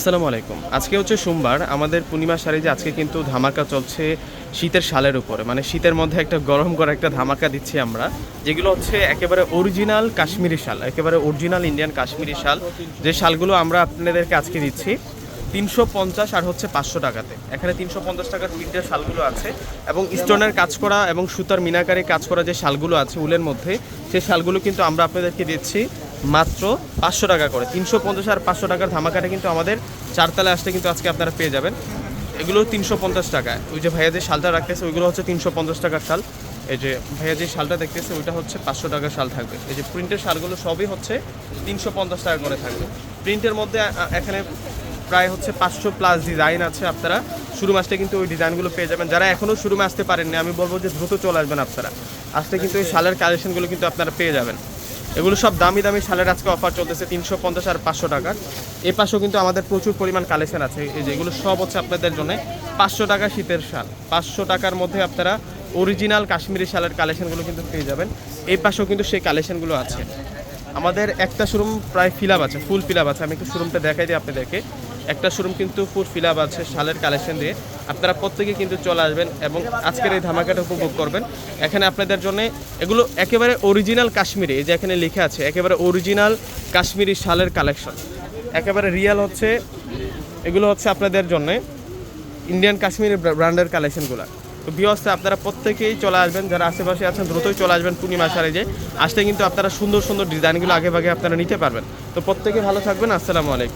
আসসালামু আলাইকুম। আজকে হচ্ছে সোমবার। আমাদের পূর্ণিমা শাড়ি যে আজকে কিন্তু ধামাকা চলছে শীতের শালের উপরে। মানে শীতের মধ্যে একটা গরম করে একটা ধামাকা দিচ্ছি আমরা। যেগুলো হচ্ছে একেবারে অরিজিনাল কাশ্মীরি শাল, একেবারে অরিজিনাল ইন্ডিয়ান কাশ্মীরি শাল। যে শালগুলো আমরা আপনাদেরকে আজকে দিচ্ছি তিনশো পঞ্চাশ আর হচ্ছে পাঁচশো টাকাতে। এখানে তিনশো পঞ্চাশ টাকার প্রিন্টের শালগুলো আছে এবং স্টোনের কাজ করা এবং সুতার মিনাকারি কাজ করা যে শালগুলো আছে উলের মধ্যে সেই শালগুলো কিন্তু আমরা আপনাদেরকে দিচ্ছি। মাত্র পাঁচশো টাকা করে। তিনশো পঞ্চাশ আর পাঁচশো টাকার ধামাকাটা কিন্তু আমাদের চারতলায় আসতে কিন্তু আজকে আপনারা পেয়ে যাবেন। এগুলো তিনশো পঞ্চাশ টাকা। ওই যে ভাইয়া যে শালটা রাখতেছে, ওইগুলো হচ্ছে তিনশো পঞ্চাশ টাকার শাল। এই যে ভাইয়া যে শালটা দেখতেছে, ওইটা হচ্ছে পাঁচশো টাকার শাল থাকবে। এই যে প্রিন্টের শালগুলো সবই হচ্ছে তিনশো পঞ্চাশ টাকা করে থাকবে। প্রিন্টের মধ্যে এখানে প্রায় হচ্ছে পাঁচশো প্লাস ডিজাইন আছে আপনারা। শুরু মাসটা কিন্তু ওই ডিজাইনগুলো পেয়ে যাবেন। যারা এখনও শুরু আসতে পারেননি, আমি বলব যে দ্রুত চলে আসবেন আপনারা। আসতে কিন্তু ওই শালের কালেকশনগুলো কিন্তু আপনারা পেয়ে যাবেন। এগুলো সব দামি দামি শালের আজকে অফার চলতেছে তিনশো পঞ্চাশ আর পাঁচশো টাকার। এ পাশেও কিন্তু আমাদের প্রচুর পরিমাণ কালেকশন আছে। এই যে এগুলো সব হচ্ছে আপনাদের জন্য পাঁচশো টাকা শীতের শাল। পাঁচশো টাকার মধ্যে আপনারা অরিজিনাল কাশ্মীরি শালের কালেকশনগুলো কিন্তু পেয়ে যাবেন। এই পাশেও কিন্তু সেই কালেকশনগুলো আছে। আমাদের একটা শোরুম প্রায় ফিল আপ আছে ফুল ফিল আপ আছে। আমি একটু শোরুমটা দেখাই দিই আপনাদেরকে। একটা শোরুম কিন্তু ফুল ফিল আপ আছে, শালের কালেকশন দিয়ে। আপনারা প্রত্যেকে কিন্তু চলে আসবেন এবং আজকের এই ধামাকাটা উপভোগ করবেন। এখানে আপনাদের জন্য এগুলো একেবারে অরিজিনাল কাশ্মীরি, এই যে এখানে লিখে আছে, একেবারে অরিজিনাল কাশ্মীরি শালের কালেকশন একেবারে রিয়াল হচ্ছে, এগুলো হচ্ছে আপনাদের জন্য ইন্ডিয়ান কাশ্মীরি ব্র্যান্ডের কালেকশনগুলো তো বিয়সে আপনারা প্রত্যেকেই চলে আসবেন, যারা আশেপাশে আছেন, দ্রুতই চলে আসবেন পূর্ণিমা সারে যে। আসতে কিন্তু আপনারা সুন্দর সুন্দর ডিজাইনগুলো আগে ভাগে আপনারা নিতে পারবেন। তো প্রত্যেকে ভালো থাকবেন, আসসালামু আলাইকুম।